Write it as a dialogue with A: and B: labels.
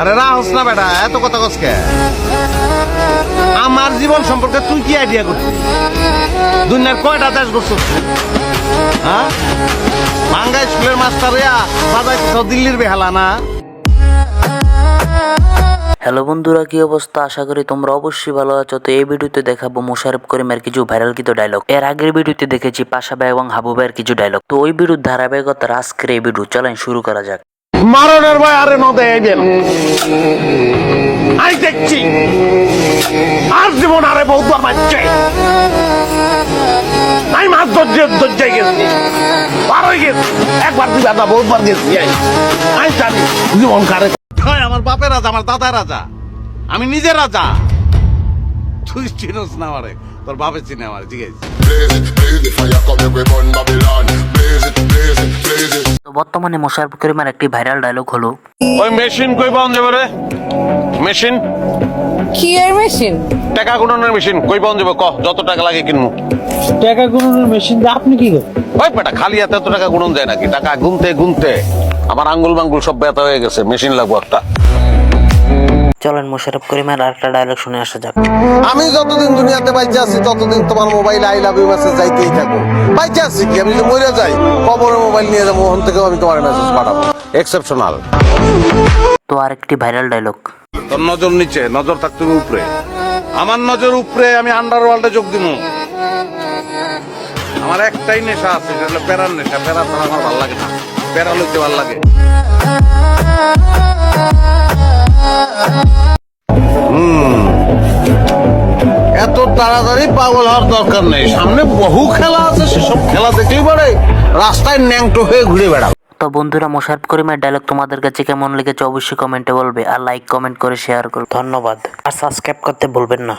A: আরে রাহস না বেটা, এত কথা কসকে আমার জীবন সম্পর্কে তুই কি আইডিয়া করছিস? দুনিয়ার কয়টা দেশ করছিস হ্যাঁ? বাঙ্গাই স্কুলের মাস্টার ইয়া বাজাইতেছ দিল্লির বেহালা, না?
B: হ্যালো বন্ধুরা, কি অবস্থা? আশা করি তোমরা অবশ্যই ভালো আছো। তো এই ভিডিওতে দেখাবো মোশারফ করিমের কিছু ভাইরাল কিছু ডায়লগ এর আগের ভিডিওতে দেখেছি পাশা ভাই এবং হাবু ভাইয়ের কিছু ডায়লগ তো ওই ভিডিওর ধারাবাহিকতার আজকের এই ভিডিও চলেন শুরু করা যাক।
A: মারণের ভয় আরে নদে আইবেন আই দেখছি। আর জীবন আরে বহুবার বাচ্চে আমি মাছ ধরছে ধরছে গেছি। পার হয়ে গেছি। একবার দুই দাদা বহুবার গেছি। আমি জানি জীবন কারে হয় আমার বাপের রাজা আমার দাদার রাজা। আমি নিজের রাজা। তুই চিনোস না আমারে। তোর বাপে চিনে আমার ঠিক
B: তো বর্তমানে মোশারফ করিমের একটি ভাইরাল ডায়লগ হলো।
A: ওই মেশিন কই পাওয়া যাবে রে? মেশিন
C: কি এর মেশিন
A: টাকা গুণনের মেশিন কই পাওয়া যাবে? কহ যত টাকা লাগে কিনবো।
D: টাকা গুণনের মেশিন দিয়ে আপনি কি করেন?
A: ওই বেটা খালি হাতে এত টাকা গুণন যায় নাকি? টাকা গুনতে গুনতে আমার আঙ্গুল মাঙ্গুল সব ব্যথা হয়ে গেছে মেশিন লাগবো একটা।
B: চলেন মোশারফ করিমের আরেকটা ডায়লগ শুনে আসা যাক।
A: আমি যতদিন দুনিয়াতে বাইচে আছি ততদিন তোমার mobile I love you message যাইতেই থাকো। বাইচে আছি কি? আমি যদি মরে যাই কবরে মোবাইল নিয়ে যাব ওখান থেকেও আমি তোমার মেসেজ পাঠাবো। এক্সেপশনাল
B: তো আরেকটি ভাইরাল ডায়লগ
A: তোর নজর নিচে নজর থাকতে হবে উপরে। আমার নজর উপরে আমি আন্ডারওয়ার্ল্ডে যোগ দিব আমার একটাই নেশা আছে সেটা হলো প্যারার নেশা। প্যারা ছাড়া আমার ভালো লাগে না। প্যারা লইতে ভালো লাগে। তাড়াতাড়ি পাগল হওয়ার দরকার নেই। সামনে বহু খেলা আছে সেসব খেলা দেখলেই পারে রাস্তায় ন্যাংটো হয়ে ঘুরে বেড়াও
B: তো বন্ধুরা মোশারফ করিমের ডায়লগ তোমাদের কাছে কেমন লেগেছে অবশ্যই কমেন্টে বলবে আর লাইক কমেন্ট করে শেয়ার করবে। ধন্যবাদ। আর সাবস্ক্রাইব করতে বলবেন না।